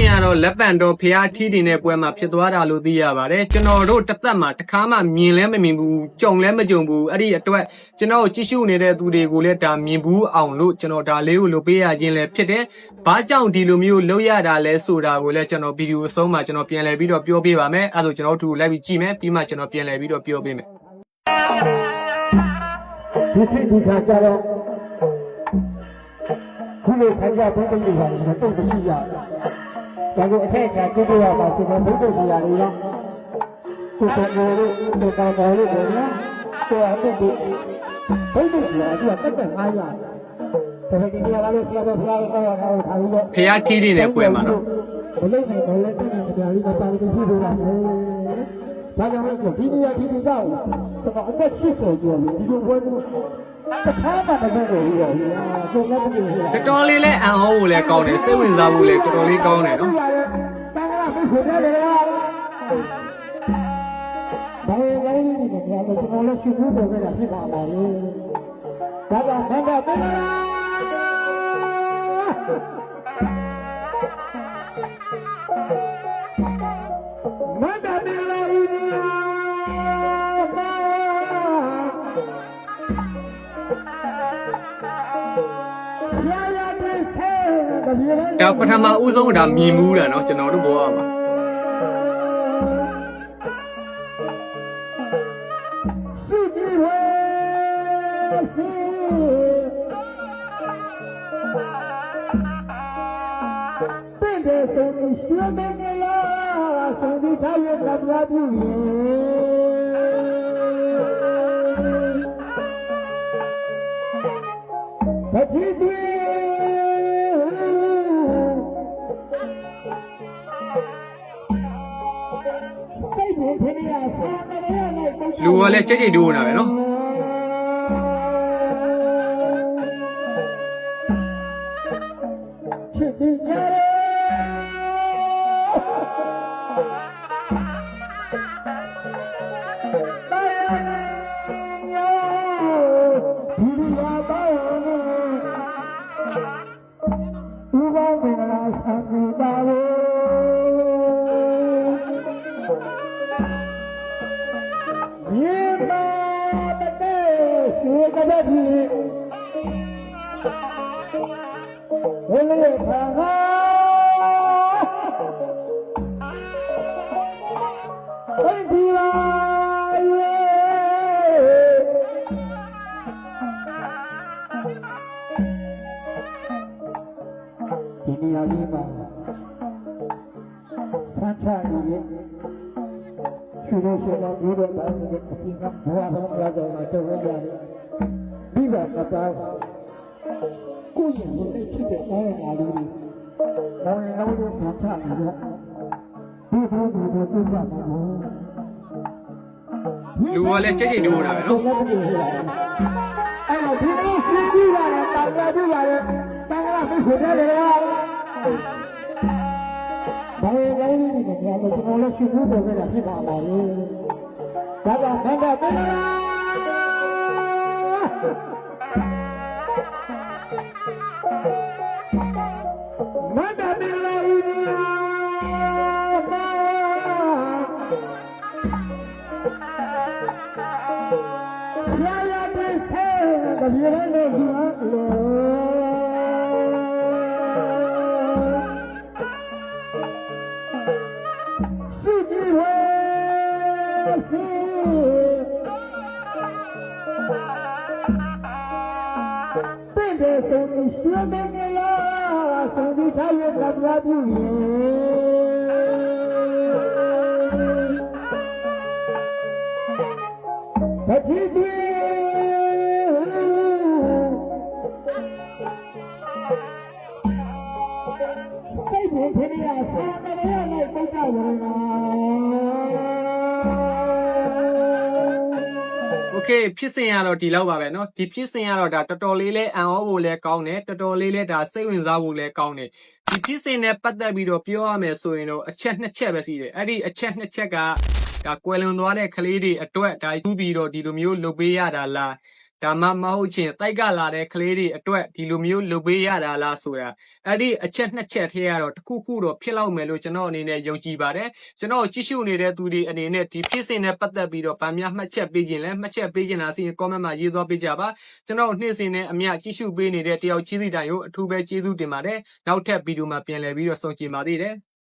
စဉ်ကတော့လက်ပံတော်ဖျားထီးတင်တဲ့ပွဲမှာဖြစ်သွားတာလို့သိရပါတယ်ကျွန်တော်တို့တစ်သက်မှာတစ်ခါမှမြင်လဲမမြင်ဘူးကြုံလဲမကြုံဘူးအဲ့ဒီအတွက်ကျွန်တော်ကြည့်ရှုနေတဲ့သူတွေကိုလည်းဒါမြင်ဘူးအောင်လို့ကျွန်တော်ဒါလေးကိုလုပ်ပေးရခြင်းလည်းဖြစ်တယ်ဘာကြောင့်ဒီလိုမျိုးလုပ်ရတာလဲဆိုတာကိုလည်းကျွန်တော်ဗီဒီယိုအဆုံးမှာကျွန်တော်ပြန်လည်ပြီးတော့ပြောပေးပါမယ်အဲ့ဒါဆိုကျွန်တော်တို့လိုက်ပြီးကြည့်မယ်ပြီးမှကျွန်တော်ပြန်လည်ပြီးတော့ပြောပေးမယ်ဒီစိတ်ဒီခါကြတော့ ခုလိုခိုင်းကြတဲ့တိတ်တွေပါလည်းတုတ်မရှိရဒါကိုအထက်ကကုသရပါဆိုတော့ဘုဒ္ဓဆရာတွေရောသူတော်ကိုယ်တို့သူတော်ကိုယ်တို့ကိုနော်ကိုယ်အတုတ်တွေဘုဒ္ဓဆရာကတက်တက်900ဒါပေမဲ့ဒီနေရာလေးဆရာတော်ဘုရားကောက်ရတာကိုထားပြီးတော့ဖျားထီးတင်တဲ့ပွဲမှာနော်ဘလုံးနဲ့ဘလုံးတက်တဲ့တရားလေးကပါလို့ပြုလို့ရတယ်ဒါကြောင့်မို့ဒီနေရာဒီနေရာကိုတော့အသက်80ကျော်ပြီဒီလိုပွဲကို တစ်ခါမှမလုပ်လို့ရဘူး။ကိုယ်လည်းမလုပ်ဘူးလားတော်တော်လေးလဲအံ့ဟောဖို့လဲကောင်းတယ်စိတ်ဝင်စားဖို့လဲတော်တော်လေးကောင်းတယ်နော်။တန်ခါမရှိတယ်လေ။ဘာလို့လဲဒီနေရာကိုကျွန်တော်လည်းရှိဖို့ပေါ်ခဲ့တာဖြစ်ပါလားလေ။ဒါကြောင့်ဆန္ဒပေးလားမန္တပေးလားဤရာ ဒါပထမဦးဆုံးဒါမြင်မှုတာနော်ကျွန်တော်တို့ဘောရမှာရှိပြီဟဲ့ပင်တဲ့ဆုံးရွှေမင်းကလားဆုံးဒီထားရကပြပြူရင်ဘာတိတွေ လူကလည်းကြိတ်ကြိတ်တိုးနေတာပဲနော်ချစ်ပြီးကြရဒီလိုပါဘူးဘာမင်္ဂလာဆံပါဘူး ရွှေကပတ်ကြီးဝိလေခံကာဝိဒီလာယေဒီနေရာကြီးမှာဆန်းချရည် ရှိလို့ရှိတော့ဒီလိုတိုင်းအစီကဘဝဆုံးကြတော့တော့တော်ရတယ်ပြီးတော့ကတားကိုယ့်ရဲ့ဝင်ဖြစ်တဲ့အားရအားလေးတွေဘောင်းရောင်းလို့ဆန်းချပြီးတော့ဒီဘုရားကိုပြပြပါဘူးလူကလည်းကြိတ်ကြိတ်တိုးနေတာပဲနော်အဲ့တော့ဒီလိုစီးပြီးလာတယ်တောင်ရပြီးလာတယ်တန်ခါမရှိတယ်လေဘာလို့လဲ ဒီနေ့ကတော့ကျွန်တော်လည်းရှိဖို့ပေါ်ခဲ့တာဖြစ်ပါပါလေဒါကြောင့်ဆန္ဒပေးလားမန္တမလာ ते सोनी يا سندي ڇا يي دميا ڏي وين پٺي ڏي هي مون کي نه آ سندا โอเคဖြစ်စဉ်ကတော့ဒီလောက်ပါပဲเนาะဒီဖြစ်စဉ်ကတော့ဒါတော်တော်လေးလဲအံ့ဩဖို့လဲကောင်းတယ်တော်တော်လေးလဲဒါစိတ်ဝင်စားဖို့လဲကောင်းတယ်ဒီဖြစ်စဉ်နဲ့ပတ်သက်ပြီးတော့ပြောရမယ်ဆိုရင်တော့အချက်နှစ်ချက်ပဲရှိတယ်အဲ့ဒီအချက်နှစ်ချက်ကဒါကွယ်လွန်သွားတဲ့ကလေးတွေအတွက်ဒါယူပြီးတော့ဒီလိုမျိုးလုပ်ပေးရတာလား ဒါမှမဟုတ်ချင်းတိုက်ကလာတဲ့ကလေးတွေအတွက်ဒီလိုမျိုးလုပ်ပေးရတာလားဆိုတာအဲ့ဒီအချက်နှစ်ချက်ထဲကတော့တစ်ခုခုတော့ဖြစ်လောက်မယ်လို့ကျွန်တော်အနေနဲ့ယုံကြည်ပါတယ်ကျွန်တော်ကြည့်ရှုနေတဲ့သူတွေအနေနဲ့ဒီဖြစ်စဉ်နဲ့ပတ်သက်ပြီးတော့ဗာများမှတ်ချက်ပေးခြင်းလဲမှတ်ချက်ပေးခြင်းလားစီရင် comment မှာရေးသွားပေးကြပါကျွန်တော်နှင်းစင်နဲ့အမြကြည့်ရှုပေးနေတဲ့တယောက်ချင်းစီတိုင်းကိုအထူးပဲကျေးဇူးတင်ပါတယ်နောက်ထပ်ဗီဒီယိုမှာပြန်လည်ပြီးတော့ဆုံကျင်ပါသေးတယ်